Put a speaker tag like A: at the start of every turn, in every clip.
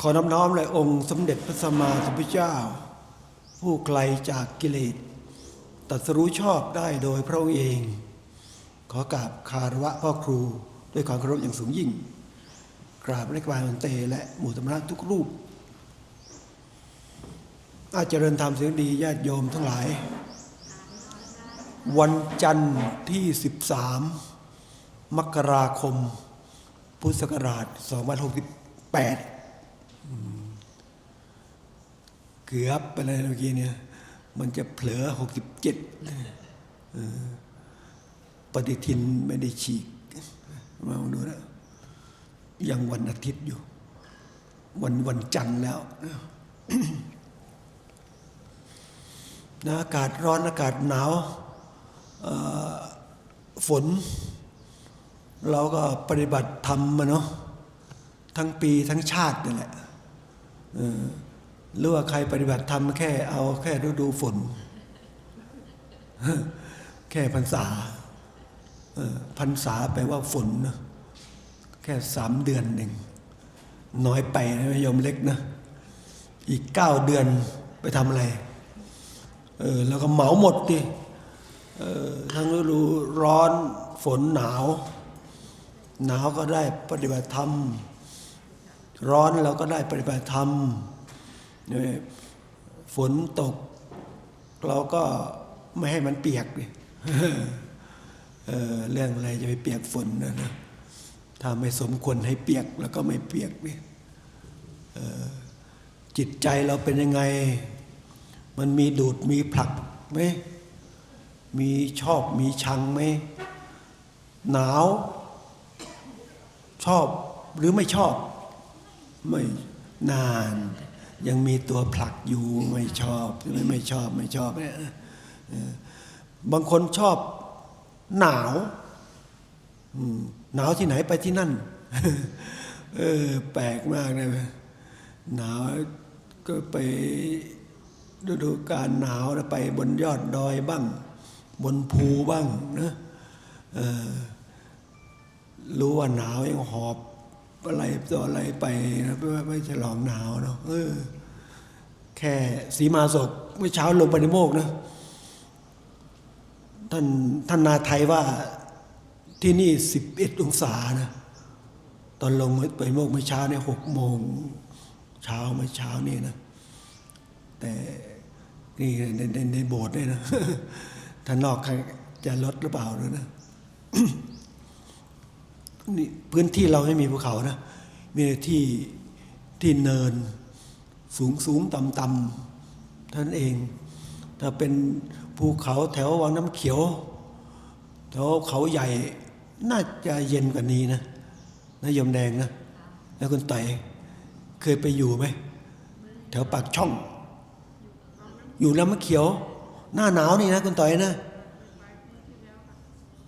A: ขอน้อมน้อมเลยองค์สมเด็จพระสัมมาสัมพุทธเจ้า ผู้ไกลจากกิเลสตรัสรู้ชอบได้โดยพระองค์เอง ขอกราบคารวะพ่อครูด้วยความเคารพอย่างสูงยิ่ง กราบนักบาลเตและหมู่ธรรมะทุกรูป อาจเจริญธรรมเสียงดีญาติโยมทั้งหลาย วันจันทร์ที่ 13 มกราคม พุทธศักราช2568 เกือบไปเลยเมื่อกี้เนี่ย มันจะเผลอ67เออปฏิทินไม่ได้ฉีกมาดูนะยังวันอาทิตย์อยู่ วันวันจันทร์แล้วนะอากาศร้อนอากาศหนาวฝน เราก็ปฏิบัติธรรมมาเนาะทั้งปีทั้งชาตินี่แหละ หรือว่าใครปฏิบัติธรรมแค่เอาแค่ฤดูฝน แค่พรรษาพรรษาแปลว่าฝนนะแค่สามเดือนหนึ่งน้อยไปนะโยมเล็กนะ อีกเก้าเดือนไปทำอะไร เออแล้วก็เหมาหมดดิเออทั้งฤดูร้อนฝนหนาว หนาวก็ได้ปฏิบัติธรรม ร้อนเราก็ได้ปฏิบัติธรรมฝนตก เราก็ไม่ให้มันเปียกเเรื่องอะไรจะไปเปียกฝนนะนะถ้าไม่สมควรให้เปียกแล้วก็ไม่เปียกดิเออจิตใจเราเป็นยังไง มันมีดูดมีผลักไหมมีชอบมีชังไหมหนาว ชอบหรือไม่ชอบ ไม่นาน ยังมีตัวผลักอยู่ไม่ชอบไม่ไม่ชอบไม่ชอบเนี่ยบางคนชอบหนาวหนาวที่ไหนไปที่นั่น เออ แปลกมากเลยหนาวก็ไปฤดูกาลหนาวนะไปบนยอดดอยบ้าง บนภูบ้างนะรู้ว่าหนาวยังหอบ อะไรต่ออะไรไปนะไม่ฉลองหนาวเนาะเออ แค่สีมาศกเมื่อเช้าลงไปในโมกนะท่านท่านนาไทยว่าที่นี่สิบเอ็ดองศานะตอนลงไปโมกเมื่อเช้าเนี่ยหกโมงเช้าเมื่อเช้านี่นะ แต่นี่ในในในโบสถ์เนี่ยนะถ้านอกใครจะลดหรือเปล่าด้วยนะ นี่พื้นที่เราไม่มีภูเขานะ มีแต่ที่ที่เนินสูงสูงต่ำต่ำท่านเอง ถ้าเป็นภูเขาแถววังน้ำเขียว แถวเขาใหญ่น่าจะเย็นกว่านี้นะนะยมแดงนะ แล้วคุณไต่เคยไปอยู่ไหม แถวปากช่อง อยู่ลำมะเขียว หน้าหนาวนี่นะคุณต่อยนะ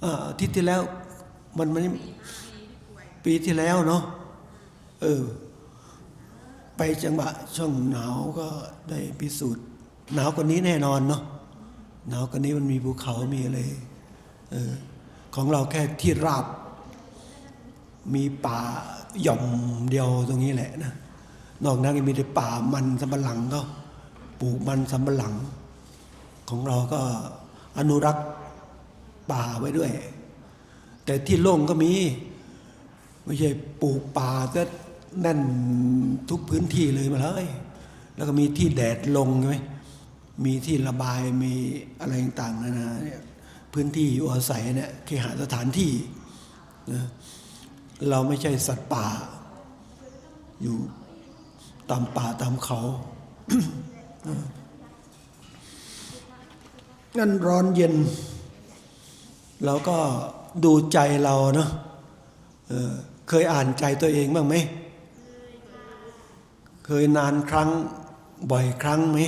A: อาทิตย์ที่แล้วมันมัน ปีที่แล้วเนาะเออ ไปจังหวะช่วงหนาวก็ได้พิสูจน์ หนาวกว่านี้แน่นอนเนาะหนาวกว่านี้มันมีภูเขามีอะไรเออของเราแค่ที่ราบ มีป่าหย่อมเดียวตรงนี้แหละนะนอกนั้นก็มีแต่ป่ามันสำปะหลังก็ปลูกมันสำปะหลัง ของเราก็อนุรักษ์ป่าไว้ด้วย แต่ที่โล่งก็มี ไม่ใช่ปลูกป่าก็แน่นทุกพื้นที่เลยมาเลย แล้วก็มีที่แดดลงใช่ไหมมีที่ระบายมีอะไรต่างๆนานาเนี่ยพื้นที่อยู่อาศัยเนี่ยเคหสถานที่นะเราไม่ใช่สัตว์ป่า อยู่ตามป่าตามเขานั่นร้อนเย็น เราก็ดูใจเราเนาะ เคยอ่านใจตัวเองบ้างไหม เคยนานครั้งบ่อยครั้งไหม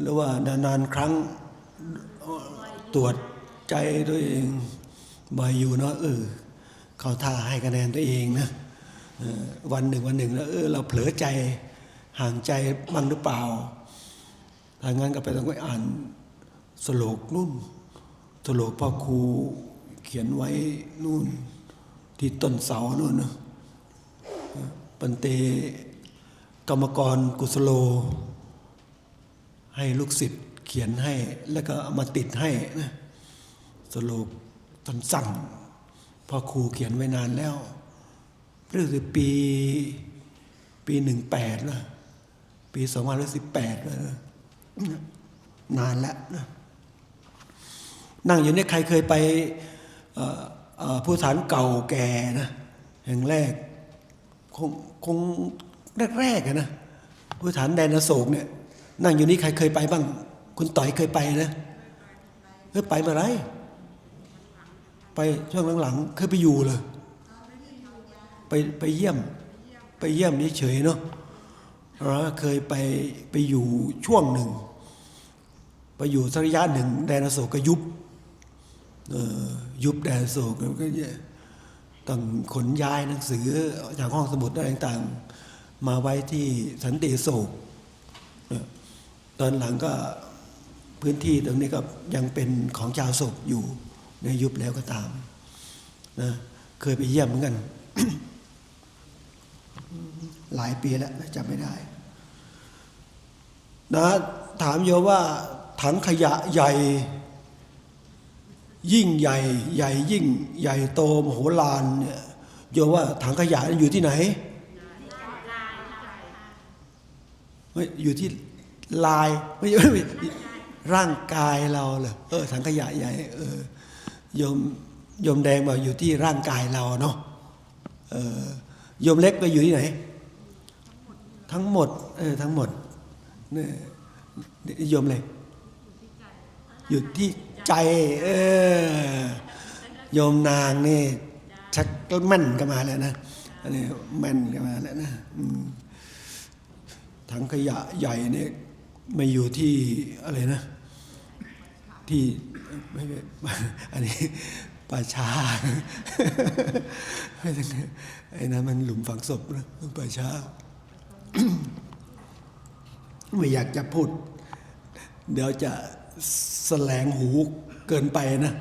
A: หรือว่านานครั้งตรวจใจตัวเองบ่อยอยู่เนาะเออเขาท่าให้คะแนนตัวเองนะวันหนึ่งวันหนึ่งแล้วเออเราเผลอใจห่างใจบ้างหรือเปล่าถ้างั้นก็ไปต้องไปอ่านสโลกนู่นสโลกพ่อครูเขียนไว้นู่น ที่ต้นเสาโน่นนะปันเตกรรมกรกุศโล ให้ลูกศิษย์เขียนให้ แล้วก็เอามาติดให้นะสโลกสั้นๆพอครูเขียนไว้นานแล้วเรื่องสิปีปีหนึ่งแปดนะปีสองพันสิบแปดนะนานแล้วนะนั่งอยู่เนี่ยใครเคยไปเอ่อ ผู้ฐานเก่าแก่นะแห่งแรกคงคงแรกๆอะนะผู้ฐานแดนอโศกเนี่ยนั่งอยู่นี่ใครเคยไปบ้าง คุณต่อยเคยไปนะเคยไปเมื่อไร ไปช่วงหลังๆเคยไปอยู่เลยไปไปเยี่ยมไปเยี่ยมเฉยๆเนาะเราเคยไปไปอยู่ช่วงหนึ่ง ไปอยู่สักระยะหนึ่งแดนอโศกก็ยุบ ยุบแดนโศกก็ต้องขนย้ายหนังสือจากห้องสมุดอะไรต่างๆ มาไว้ที่สันติโศก ตอนหลังก็พื้นที่ตรงนี้ก็ยังเป็นของชาวโศกอยู่ในยุบแล้วก็ตามนะเคยไปเยี่ยมเหมือนกัน หลายปีแล้วจำไม่ได้ นะ ถามโยว่าถังขยะใหญ่ ยิ่งใหญ่ใหญ่ยิ่งใหญ่โตมโหฬารเนี่ยโยมว่าถังขยะอยู่ที่ไหนไม่อยู่ที่ลายไม่ใช่ร่างกายเราเหรอเออถังขยะใหญ่เออโยมโยมแดงบอกอยู่ที่ร่างกายเราเนาะเออโยมเล็กไปอยู่ที่ไหน ทั้งหมดเออทั้งหมดเนี่ยโยมเลยอยู่ที่ ใจ เออโยมนางนี่ชักแม่นกันมาแล้วนะอันนี้แม่นกันมาแล้วนะถังขยะใหญ่เนี่ยไม่อยู่ที่อะไรนะ ที่ไม่ไม่อันนี้ป่าช้าไม่ใช่ไอ้นั้นมันหลุมฝังศพนะป่าช้าไม่อยากจะพูด เดี๋ยวจะ แสลงหูเกินไปนะ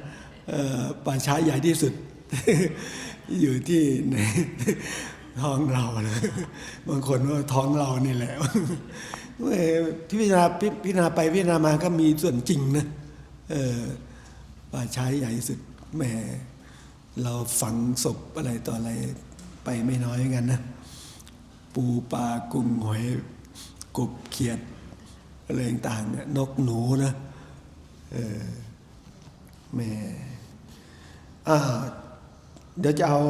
A: ป่าช้าใหญ่ที่สุด อยู่ที่ในท้องเราเลยบางคนว่าท้องเรานี่แหละที่พิจารณาพิจารณาไปพิจารณามาก็มีส่วนจริงนะป่าช้าใหญ่ที่สุดแหมเราฝังศพอะไรต่ออะไรไปไม่น้อยเหมือนกันนะ ปูปลากุ้งหอยกบเขียดอะไรต่างๆเนี่ยนกหนูนะ เออแม่เดี๋ยวจะเอา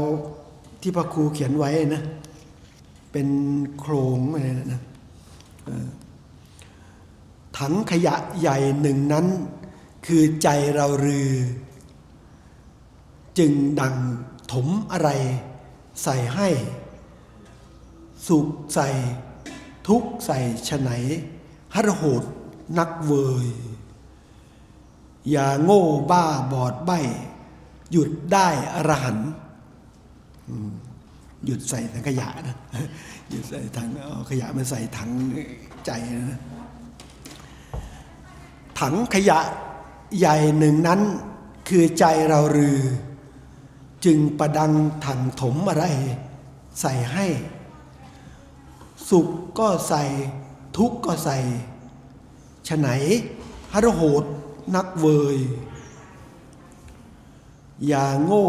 A: ที่พระครูเขียนไว้นะ เป็นโครงอะไรนะถังขยะใหญ่หนึ่งนั้น คือใจเรารือ จึงดังถมอะไร ใส่ให้ สุขใส่ ทุกใส่ฉไหนหรโหดนักเวย อย่าโง่บ้าบอดใบหยุดได้อรหันหยุดใส่ถังขยะนะหยุดใส่ถังเอาขยะมาใส่ถังใจนะถังขยะใหญ่หนึ่งนั้น คือใจเรารือ จึงประดังถังถมอะไร ใส่ให้ สุขก็ใส่ทุกข์ก็ใส่ฉไหนหรโหด นักเวย อย่าโง่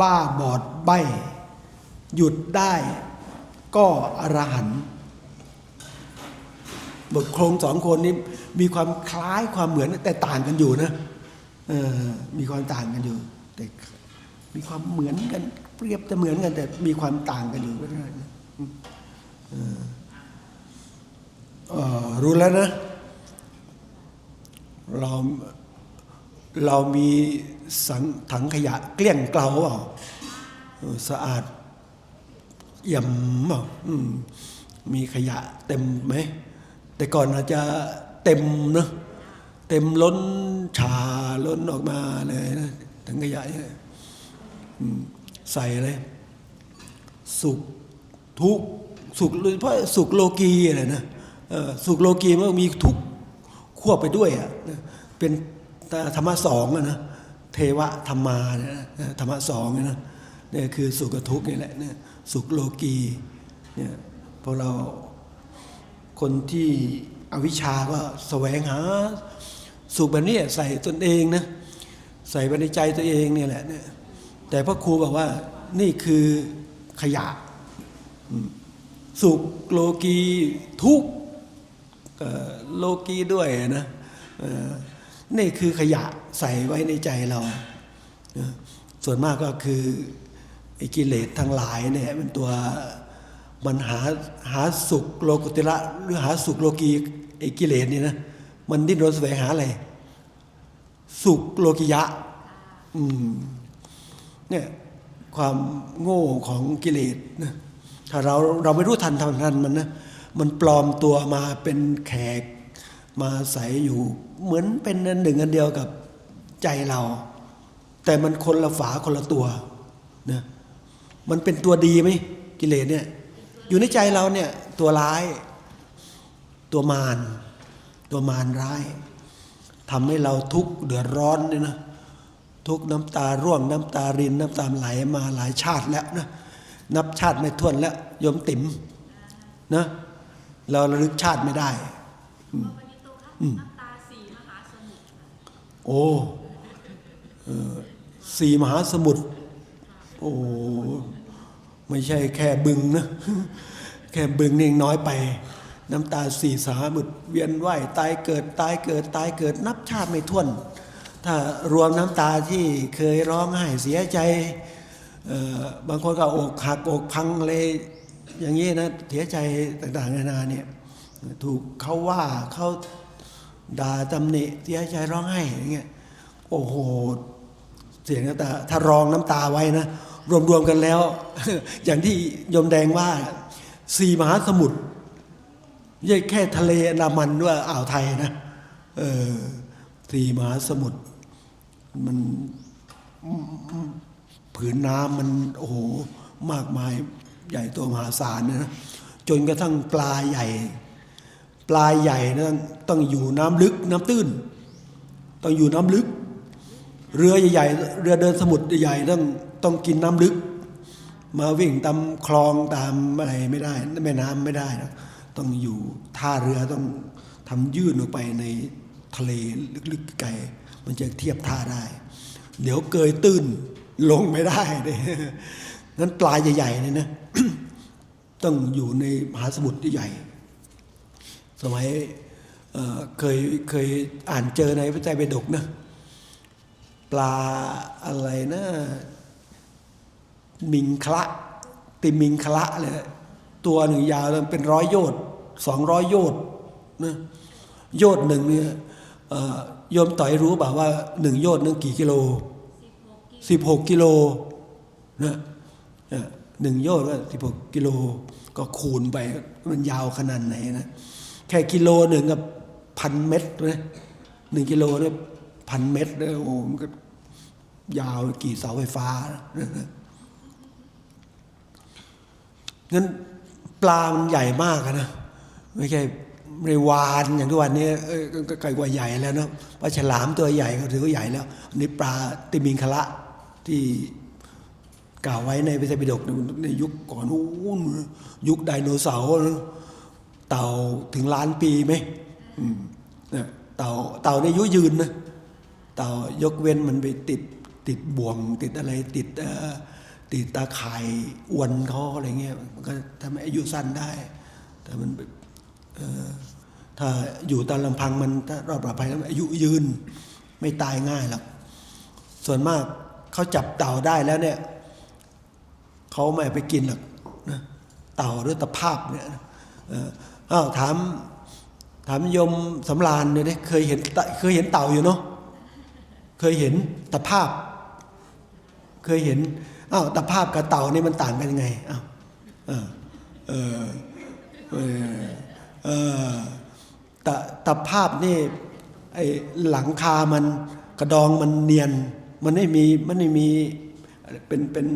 A: บ้าบอดใบ หยุดได้ก็อรหันต์บทโครงสองคนนี้มีความคล้ายความเหมือนแต่ต่างกันอยู่นะมีความต่างกันอยู่ แต่มีความเหมือนกัน เปรียบจะเหมือนกัน แต่มีความต่างกันอยู่ก็ได้รู้แล้วนะ เราเรามีสังถังขยะเกลี้ยงเกลาเปล่าสะอาดเอี่ยมเปล่ามีขยะเต็มไหม แต่ก่อนอาจจะเต็มเนอะเต็มล้นชาล้นออกมาเลยนะถังขยะเนี่ยอืมใส่เลย สุขทุกสุขโดยเฉพาะสุขโลกีอะไรนะสุขโลกีมันมีทุก ควบไปด้วยอะเป็นธรรมะสองอะนะเทวะธรรมานะธรรมะสองเนี่ยนะเนี่ยคือสุขกับทุกข์นี่แหละเนี่ยสุขโลกีเนี่ยพอเราคนที่อวิชชาก็แสวงหาสุขแบบนี้ใส่ตนเองนะใส่ไปในใจตัวเองเนี่ยแหละเนี่ยแต่พระครูบอกว่านี่คือขยะสุขโลกีทุกข์ โลกีด้วยนะเนี่คือขยะใส่ไว้ในใจเรา ส่วนมากก็คือกิเลสทั้งหลายเนี่ยเป็นตัวมันหาหาสุขโลกุตระหรือหาสุขโลกีไอ้กิเลสนี่นะมันดิ้นรนแสวงหาอะไรสุขโลกิยะอืมเนี่ยความโง่ของกิเลสนะถ้าเราเราไม่รู้ทันทันทันมันนะ มันปลอมตัวมาเป็นแขกมาใส่อยู่ เหมือนเป็นอันหนึ่งอันเดียวกับใจเรา แต่มันคนละฝาคนละตัวนะมันเป็นตัวดีไหมกิเลสเนี่ย อยู่ในใจเราเนี่ย ตัวร้าย ตัวมารตัวมารร้ายทำให้เราทุกข์เดือดร้อนเนี่ยนะทุกน้ำตาร่วงน้ำตารินน้ำตาไหลมาหลายชาติแล้วนะนับชาติไม่ถ้วนแล้วยมติ๋มนะ เราระลึกชาติไม่ได้
B: วันนี้โตครับน้ำตาสีมหาสมุทร
A: โอ้เออสี่มหาสมุทรโอ้ไม่ใช่แค่บึงนะแค่บึงนี่ยังน้อยไป น้ำตาสี่สามุทรเวียนว่ายตายเกิดตายเกิดตายเกิดนับชาติไม่ถ้วน ถ้ารวมน้ำตาที่เคยร้องไห้เสียใจเอ่อบางคนก็อกหักอกพังเลย อย่างนี้นะเสียใจต่างๆนานาเนี่ยถูกเขาว่าเขาด่าตำหนิเสียใจร้องไห้อย่างเงี้ยโอ้โหเสียงน้ำตาถ้ารองน้ำตาไว้นะรวมๆกันแล้ว อย่างที่ยมแดงว่าสี่มหาสมุทรไม่ใช่แค่ทะเลอันดามันด้วยอ่าวไทยนะเออสี่มหาสมุทรมันผืนน้ำมันโอ้โหมากมาย ใหญ่โตัวมหาศาลนะจนกระทั่งปลาใหญ่ ปลาใหญ่นะต้องอยู่น้ำลึกน้ำตื้น ต้องอยู่น้ำลึก เรือใหญ่ๆเรือเดินสมุทรใหญ่ต้องต้องกินน้ำลึก มาวิ่งตามคลองตามอะไรไม่ได้แม่น้ำไม่ได้นะต้องอยู่ท่าเรือต้องทำยื่นออกไปในทะเลลึกๆไกลมันจะเทียบท่าได้ เดี๋ยวเกยตื้นลงไม่ได้เลยนั้นปลาใหญ่ๆเนี่ยนะ ต้องอยู่ในมหาสมุทรใหญ่ สมัยเเคยเคยอ่านเจอในพระไตรปิฎกนะปลาอะไรนะ มิงคละติมิงคละเลยตัวหนึ่งยาวเป็นร้อยโยชน์สองร้อยโยชน์นะโยชน์หนึ่งเนี่ยโยมต่อยรู้เปล่าว่าหนึ่งโยชน์นึงกี่กิโลสิบหกกิโลนะ หนึ่งโยชน์ก็สิบหกกิโลก็คูณไปมันยาวขนาดไหนนะแค่กิโลหนึ่งกับพันเมตรนะหนึ่งกิโลเนี่ยพันเมตรเลยโอ้โหมันก็ยาวกี่เสาไฟฟ้านะงั้นปลามันใหญ่มากนะไม่ใช่เรวานอย่างทุกวันนี้ก็ก็ไกลกว่าใหญ่แล้วนะปลาฉลามตัวใหญ่ก็ถือว่าใหญ่แล้วอันนี้ปลาติมิงคละที่ กล่าวไว้ในพระไตรปิฎกในยุคก่อนนู้นยุคไดโนเสาร์เต่าถึงล้านปีไหมเนี่ยเต่าเต่าในอายุยืนนะเต่ายกเว้นมันไปติดติดบ่วง ติดอะไรติดติดตาข่ายอวนเขาอะไรเงี้ยมันก็ทำให้อายุสั้นได้ แต่มันถ้าอยู่ตามลำพังมันถ้ารอบปลอดภัยแล้วอายุยืนไม่ตายง่ายหรอกส่วนมากเขาจับเต่าได้แล้วเนี่ย เขาไม่ไปกินหรอกนะเต่าหรือตะภาพเนี่ยเอ้าวถามถามยมสำราญเนี่ยเคยเห็นเคยเห็นเต่าอยู่เนาะเคยเห็นตะภาพ เคยเห็นอ้าวตะภาพกับเต่านี่มันต่างกันยังไงอ้าวเออเออเออเออตะตะภาพนี่ไอหลังคามันกระดองมันเนียน มันไม่มีมันไม่มีเป็นเป็น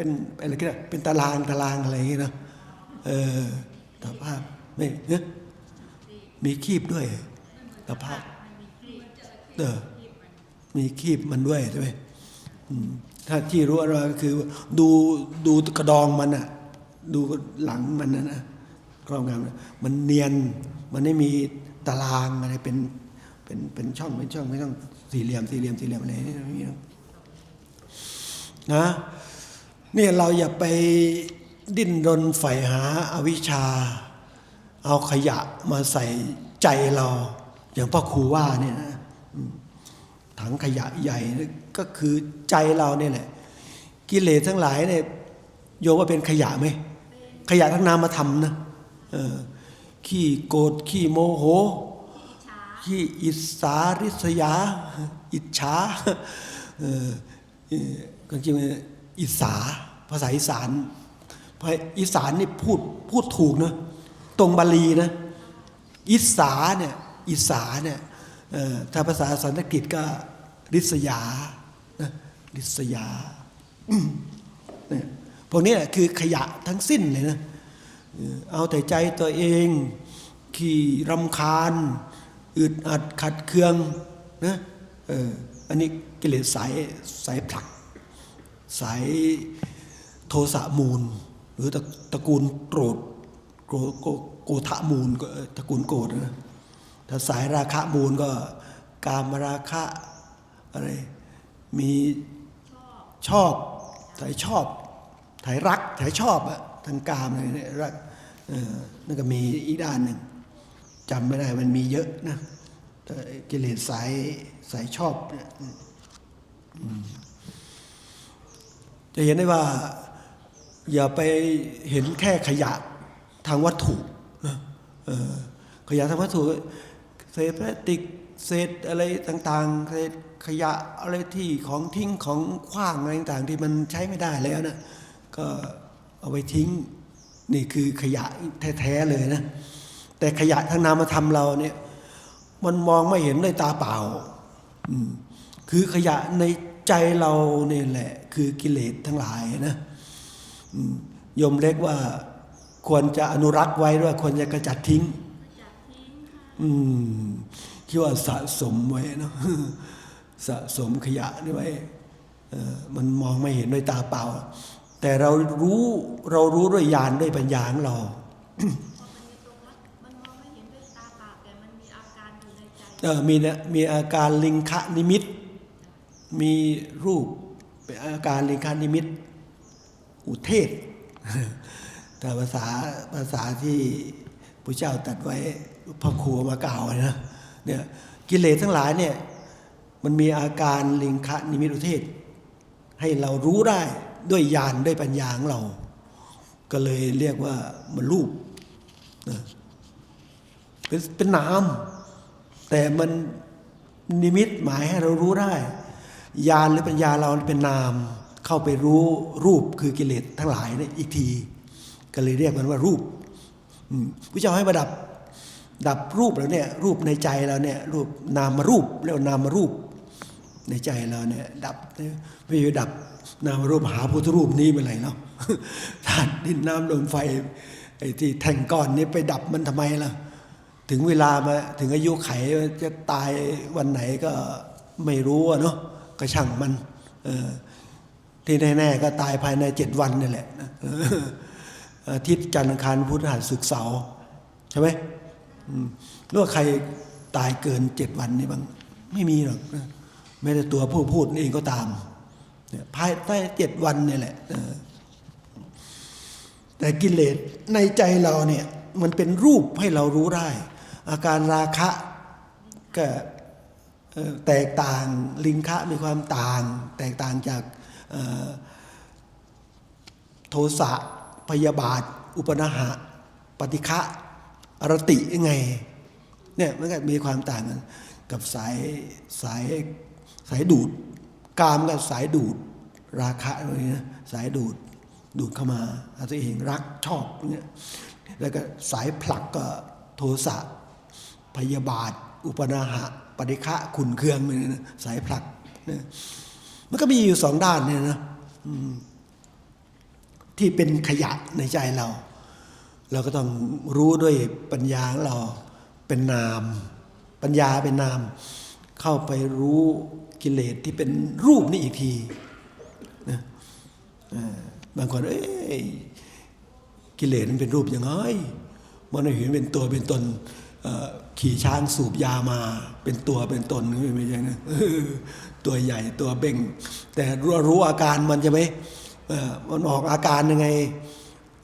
A: เป็นอะไรกันเป็นตารางตารางอะไรอย่างเงี้ยนะเออตะภาพไม่เนี่ยมีคีบด้วยตะภาพเออมีคีบมันด้วยใช่ไหมถ้าที่รู้อะไรก็คือ ดูดูกระดองมันอะดูหลังมันนะนะครอบงำมันเนียนมันไม่มีตารางอะไรเป็นเป็นเป็นช่องเป็นช่องไม่ต้องสี่เหลี่ยมสี่เหลี่ยมสี่เหลี่ยมอะไรนี่ไม่มีหรอกนะ เนี่ยเราอย่าไปดิ้นรนใฝ่หาอาวิชชา เอาขยะมาใส่ใจเรา อย่างพ่อครูว่าเนี่ยนะถังขยะใหญ่ก็คือใจเราเนี่ยแหละกิเลสทั้งหลายเนี่ยโยว่าเป็นขยะไหมขยะทั้งนามธรรมนะออขี้โกรธขี้โมโหขี้อิสาริษยา อิจฉาเออเออก็จริงๆ อิสาภาษาอีสานภาษาอีสานนี่พูดพูดถูกนะตรงบาลีนะอิสาเนี่ยอิสาเนี่ยถ้าภาษาสันสกฤตก็ริษยานะริษยาเนี่ยพวกนี้คือขยะทั้งสิ้นเลยนะเอาแต่ใจตัวเอง ขี้รำคาญ อึดอัดขัดเคืองนะอออันนี้กิเลสสายสายผลัก สายโทสะมูล หรือตระตระกูลโกรธโกรโกโกทะมูลก็ตระกูลโกรธนะถ้าสายราคะมูลก็กามราคะอะไรมีชอบสายชอบสายรักสายชอบอะทางกามอะไรเนี่ยรักนั่นก็มีอีกด้านหนึ่งจำไม่ได้มันมีเยอะนะกิเลสสายสายชอบเนี่ย จะเห็นได้ว่าอย่าไปเห็นแค่ขยะทางวัตถุนะขยะทางวัตถุเศษพลาสติกเศษอะไรต่างๆเศษขยะอะไรที่ของทิ้งของขว้างอะไรต่างๆที่มันใช้ไม่ได้แล้วนะก็เอาไปทิ้งนี่คือขยะแท้ๆเลยนะแต่ขยะทางนามธรรมเราเนี่ยมันมองไม่เห็นด้วยตาเปล่าคือขยะใน ใจเราเนี่ยแหละ คือกิเลสทั้งหลายนะอืมโยมเล็กว่าควรจะอนุรักษ์ไว้ด้วยควรจะกระจัดทิ้งอืมคิดว่าสะสมไว้เนาะสะสมขยะนี่ไว้เออมันมองไม่เห็นด้วยตาเปล่า แต่เรารู้เรารู้ด้วยญาณด้วยปัญญาของเรา
B: มันมองไม่เห็นด้วยตาเปล่าแต่มันมีอาการอยู่ในใจ
A: เอ่อมีเนี่ยมีอาการลิงคะนิมิต มีรูปเป็นอาการลิงคะนิมิตอุเทศ แต่ภาษาภาษาที่พระเจ้าตัดไว้พระครูมากล่าวนะเนี่ยกิเลสทั้งหลายเนี่ยมันมีอาการลิงคะนิมิตอุเทศ ให้เรารู้ได้ด้วยญาณด้วยปัญญาของเรา ก็เลยเรียกว่ามันรูปนะเป็นเป็นนาม แต่มันนิมิตหมายให้เรารู้ได้ ญาณหรือปัญญาเราเป็นนาม เข้าไปรู้รูปคือกิเลสทั้งหลายเนี่ยอีกที ก็เลยเรียกมันว่ารูปพระเจ้าให้มาดับ ดับรูปแล้วเนี่ยรูปในใจเราเนี่ยรูปนามารูปเรียกว่านามรูปในใจเราเนี่ยดับไม่ไปดับนามรูปหาพุทธรูปนี้เมื่อไหร่เนาะธาตุดินน้ำลมไฟไอ้ที่แท่งก้อนนี้ไปดับมันทำไมล่ะ ถึงเวลามาถึงอายุไขจะตายวันไหนก็ไม่รู้อะเนาะ ก็ช่างมันที่แน่ๆก็ตายภายในเจ็ดวันนี่แหละอาทิตย์จันทร์อังคารพุธหัสศุกร์เสาร์ใช่ไหมหรือว่าใครตายเกินเจ็ดวันนี่บ้างไม่มีหรอกแม้แต่ตัวผู้พูดเองก็ตามภายใต้เจ็ดวันนี่แหละแต่กิเลสในใจเราเนี่ยมันเป็นรูปให้เรารู้ได้ อาการราคะก็เแตกต่างลิงคะมีความต่าง แตกต่างจากโทสะพยาบาท อุปนหะปฏิฆะอรติยังไงเนี่ยมันก็มีความต่างกันกับสายสายสายดูดกามกับสายดูดราคะอะไรนะสายดูดดูดเข้ามาเอาตัวเองรักชอบเนี่ยแล้วก็สายผลักก็โทสะพยาบาท อุปนาหะ ปฏิฆะขุนเคืองเนี่ยนะสายผลักเนี่ยมันก็มีอยู่สองด้านเนี่ยนะที่เป็นขยะในใจเรา เราก็ต้องรู้ด้วยปัญญาของเราเป็นนาม ปัญญาเป็นนาม เข้าไปรู้กิเลสที่เป็นรูปนี่อีกทีนะบางคนเอ้ยกิเลสมันเป็นรูปยังไงมันเห็นเป็นตัวเป็นตนเขี่ช้างสูบยามา เป็นตัวเป็นตนไม่ใช่นะตัวใหญ่ตัวเบ่ง แต่รู้รู้อาการมันจะไหมมันออกอาการยังไง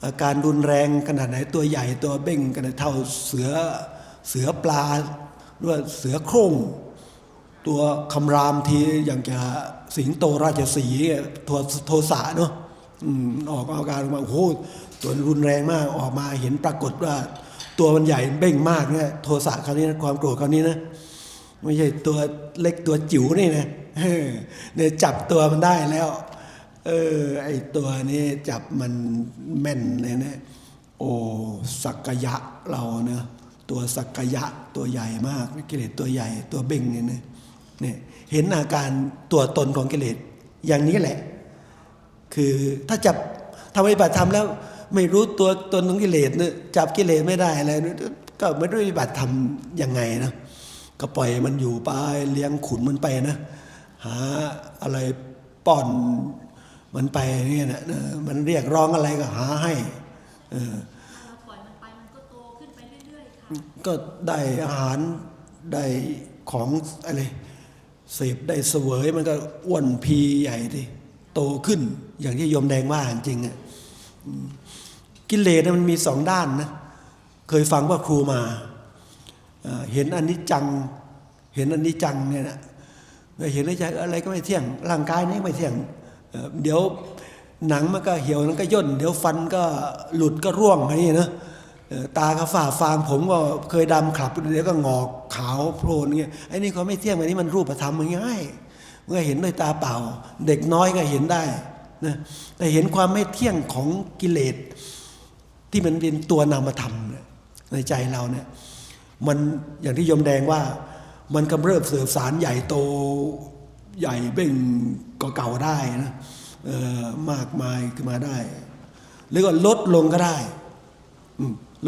A: อาการรุนแรงขนาดไหนตัวใหญ่ตัวเบ่งขนาดเท่าเสือเสือปลาหรือว่าเสือโคร่งตัวคำรามทีอย่างจะสิงโตราชสีห์ตัวโทสะเนาะออกอาการออกมาโอ้โหตัวรุนแรงมากออกมาเห็นปรากฏว่า ตัวมันใหญ่เบ่งมากเนี่ยโทสะคราวนี้นะความโกรธคราวนี้นะไม่ใช่ตัวเล็กตัวจิ๋วนี่นะเนี่ยจับตัวมันได้แล้ว เออไอตัวนี้จับมันแม่นเลยนะโอ้สักกยะเราเนะตัวสักกยะตัวใหญ่มากกิเลสตัวใหญ่ตัวเบ่งเนี่ยนะเนี่ยเห็นอาการตัวตนของกิเลสอย่างนี้แหละ คือถ้าจับทำปฏิบัติธรรมแล้ว ไม่รู้ตัวตนของกิเลสเนี่ยจับกิเลสไม่ได้อะไรเนี่ยก็ไม่รู้ปฏิบัติธรรมยังไงนะก็ปล่อยมันอยู่ไปเลี้ยงขุนมันไปนะ หาอะไรป้อนมันไปเนี่ยนะเออมันเรียกร้องอะไรก็หาให้เออ
B: ถ้าเราปล่อยมันไปมันก็โตขึ้นไปเรื่อยๆค่ะ
A: ก็ได้อาหารได้ของอะไรเสพได้เสวยมันก็อ้วนพีใหญ่ทีโตขึ้นอย่างที่โยมแดงว่าจริงๆอะอืม กิเลสมันมีสองด้านนะเคยฟังว่าครูมาเห็นอันิจจัง เห็นอันิจจังเนี่ยนะเห็นอนิจจังอะไรก็ไม่เที่ยง ร่างกายนี้ไม่เที่ยง เดี๋ยวหนังมันก็เหี่ยวมันก็ย่น เดี๋ยวฟันก็หลุดก็ร่วงอะไรอย่างนี้นะตาก็ฝ่าฟางผมก็เคยดำขลับเดี๋ยวก็งอกขาวโพลนเงี้ยไอ้นี่เขาไม่เที่ยงอันนี้มันรูปธรรมมันง่ายเมื่อเห็นด้วยตาเปล่า เด็กน้อยก็เห็นได้นะแต่เห็นความไม่เที่ยงของกิเลส ที่มันเป็นตัวนามธรรมในใจเราเนี่ยมันอย่างที่ยมแดงว่ามันกำเริบเสืบสารใหญ่โตใหญ่เบ่งก็เก่าได้นะมากมายขึ้นมาได้ หรือก็ลดลงก็ได้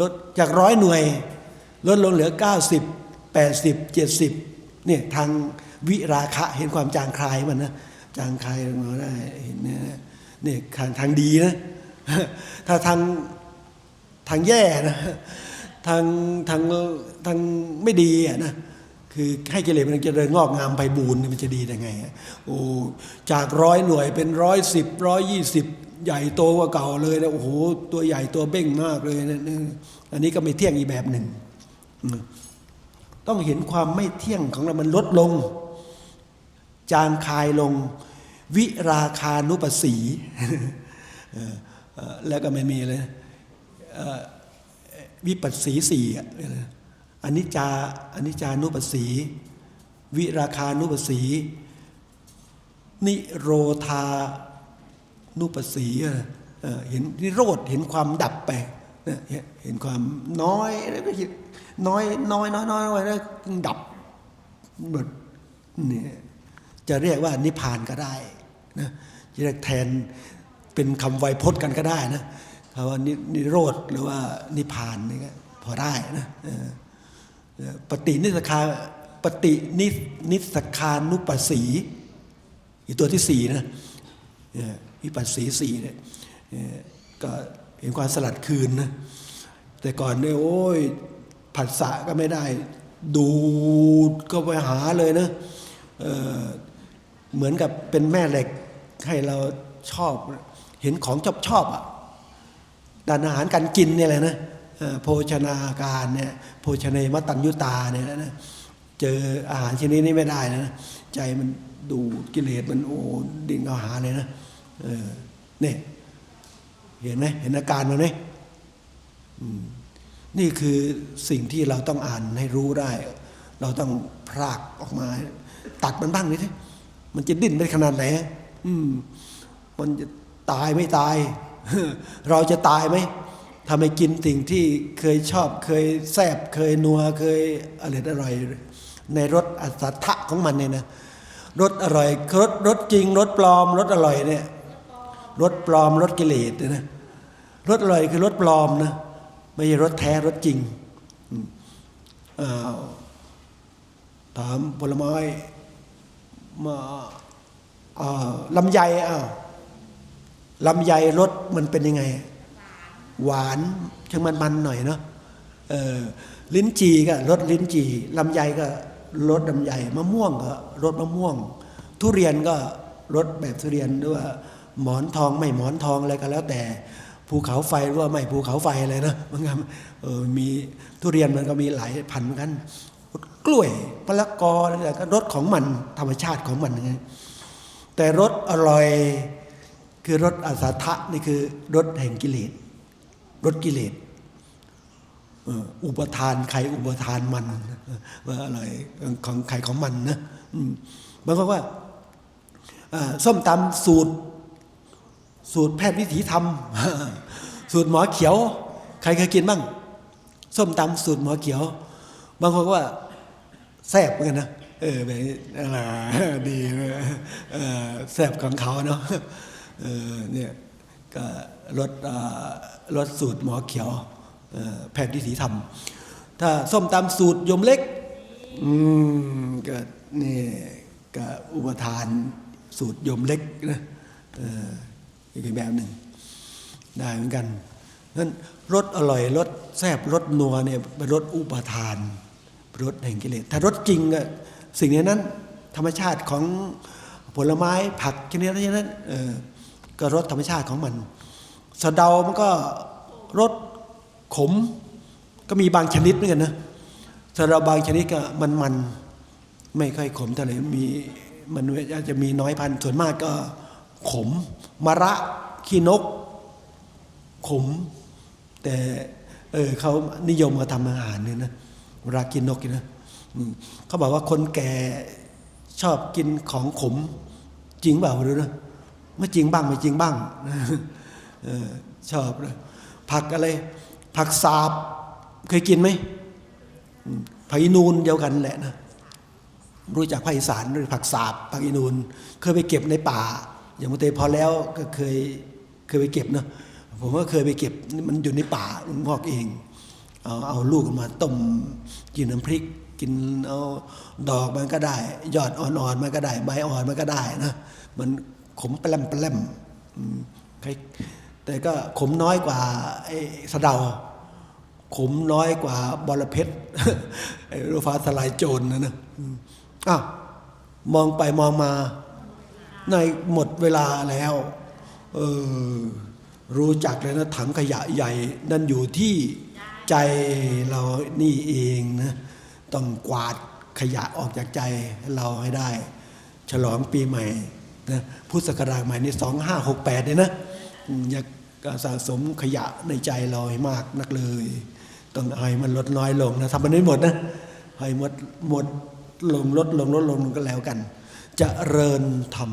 A: ลดจากร้อยหน่วย ลดลงเหลือ 90 80 70เนี่ยทางวิราคะเห็นความจางคลายมันนะจางคลายลงมาได้เห็นเนี่ยนะเนี่ยทางทางดีนะถ้าทาง ทางแย่นะทางทางทางไม่ดีอะนะคือให้กิเลสมันจะเริญงอกงามไปบูรณ์มันจะดีได้ไงโอ้จากร้อยหน่วยเป็นร้อยสิบร้อยยี่สิบใหญ่โตกว่าเก่าเลยนะโอ้โหตัวใหญ่ตัวเบ้งมากเลยนะนอันนี้ก็ไม่เที่ยงอีกแบบหนึ่ง ต้องเห็นความไม่เที่ยงของเรามันลดลง จางคายลง วิราคานุปสีแล้วก็ไม่มีเลย วิปัสสีสี่อะอนิจจาอนิจจานุปัสสี วิราคานุปัสสี นิโรธานุปัสสีเห็นนิโรธเห็นความดับไปเห็นความน้อยแล้วก็คิดน้อยน้อยน้อยน้อยน้อยแล้วดับหมดเนี่ยจะเรียกว่านิพพานก็ได้นะจะเรียกแทนเป็นคำไวยพจน์กันก็ได้นะ คำว่านินิโรธหรือว่านิพานนี่ก็พอได้นะปฏินิสคาปฏินินิสคานุปัสสีอีกตัวที่สี่นะวิปัสสีสี่เนี่ยก็เห็นความสลัดคืนนะแต่ก่อนเนี่ยโอ้ยผัสสะก็ไม่ได้ ดูดก็ไปหาเลยนะเเหมือนกับเป็นแม่เหล็กให้เราชอบ เห็นของชอบชอบอะ ด้านอาหารการกินเนี่ยแหละนะโภชนาการเนี่ยโภชเนมตัญยุตาเนี่ยนะเจออาหารชนิดนี้ไม่ได้นะใจมันดูกิเลสมันโอ้ดิ่งเอาหาเลยนะเออเนี่ยเห็นไหมเห็นอาการมันไหมอืมนี่คือสิ่งที่เราต้องอ่านให้รู้ได้ เราต้องพรากออกมา ตัดมันบ้างนิดมันจะดิ้นได้ขนาดไหนอืมมันจะตายไม่ตาย เราจะตายไหมทำไมกินสิ่งที่เคยชอบเคยแซบเคยนัวเคยอร่อยอร่อย ในรสอัศทะของมันเนี่ยนะรสอร่อยรสรสจริงรสปลอมรสอร่อยเนี่ยรสปลอมรสกิเลสเนี่ยนะรสอร่อยคือรสปลอมนะไม่ใช่รสแท้รสจริงถามผลไม้มาลำไยอ้าว ลำไยรสมันเป็นยังไง หวานช่างมันมันหน่อยเนาะเออลิ้นจีก็รสลิ้นจีลำไยก็รสลำไยมะม่วงก็รสมะม่วง ทุเรียนก็รสแบบทุเรียนหรือว่าหมอนทองไม่หมอนทองอะไรก็แล้วแต่ภูเขาไฟหรือว่าไม่ภูเขาไฟอะไรนะมันก็มีทุเรียนมันก็มีหลายพันธุ์เหมือนกันกล้วยมะละกออะไรก็รสของมันธรรมชาติของมันไงแต่รสอร่อย คือรสอาสาทะนี่คือรสแห่งกิเลสรสกิเลสอุปทานใครอุปทานมันว่าอะไรของใครของมันนะมบางคนว่าส้มตำสูตร สูตรแพทย์วิถีธรรม สูตรหมอเขียว ใครเคยกินบ้างส้มตำสูตรหมอเขียว บางคนก็ว่าแซ่บเหมือนกันนะเออแบบนี้อะไรดีแซ่บของเขาเนาะ เออเนี่ยก็รสอ่ารสสูตรหมอเขียวเอ่อแพทย์วิถีธรรม ถ้าส้มตำสูตรยมเล็กอืมก็นี่ก็อุปทานสูตรยมเล็กนะเอออีกแบบหนึ่งได้เหมือนกันนั้นรสอร่อยรสแซ่บรสนัวเนี่ยเป็นรสอุปทานรสแห่งกิเลสถ้ารสจริงอะสิ่งนี้นั้น ธรรมชาติของผลไม้ผักชนิดนั้นเออ ก็รสธรรมชาติของมันสะเดามันก็รสขม ก็มีบางชนิดเหมือนกันนะสะเดาบางชนิดก็มันมันๆไม่ค่อยขมเท่าไหร่มีมันอาจจะมีน้อยพันส่วนมากก็ขมมะระขี้นก ขม แต่เออเขานิยมมาทำอาหารเนี่ยนะเวลากินนกเนี่ยนะเขาบอกว่าคนแก่ชอบกินของขม จริงเปล่าไม่รู้นะ ไม่จริงบ้างไม่จริงบ้างออชอบนะผักอะไร ผักสาบ เคยกินไหมผักอีนูนเดียวกันแหละนะรู้จักภาคอีสานหรือผักสาบผักอีนูนเคยไปเก็บในป่า อย่างมเตพอแล้วก็เคยเคยไปเก็บเนาะผมก็เคยไปเก็บมันอยู่ในป่าลุงพอกเองเอาเอาลูกมาต้มกินน้ำพริก กินเอาดอกมันก็ได้ ยอดอ่อนๆมันก็ได้ ใบอ่อนมันก็ได้นะมัน ขมแปลมแปลมแต่ก็ขมน้อยกว่าไอ้สะเดา ขมน้อยกว่าบอระเพ็ดไอ้รูฟ้าทลายโจรนะนะอ้าวมองไปมองมา ในหมดเวลาแล้ว เออ รู้จักเลยนะถังขยะใหญ่ นั่นอยู่ที่ใจเรานี่เองนะ ต้องกวาดขยะออกจากใจเราให้ได้ ฉลองปีใหม่ นะพุทธศักราชใหม่นี่สองห้าหกแปดเนี่ยนะอยากสะสมขยะในใจเราให้มากนักเลย ต้องให้มันลดน้อยลงนะทำมันไม่หมดนะให้หมดหมดลงลดลงลดลงก็แล้วกันจะเริญธรรม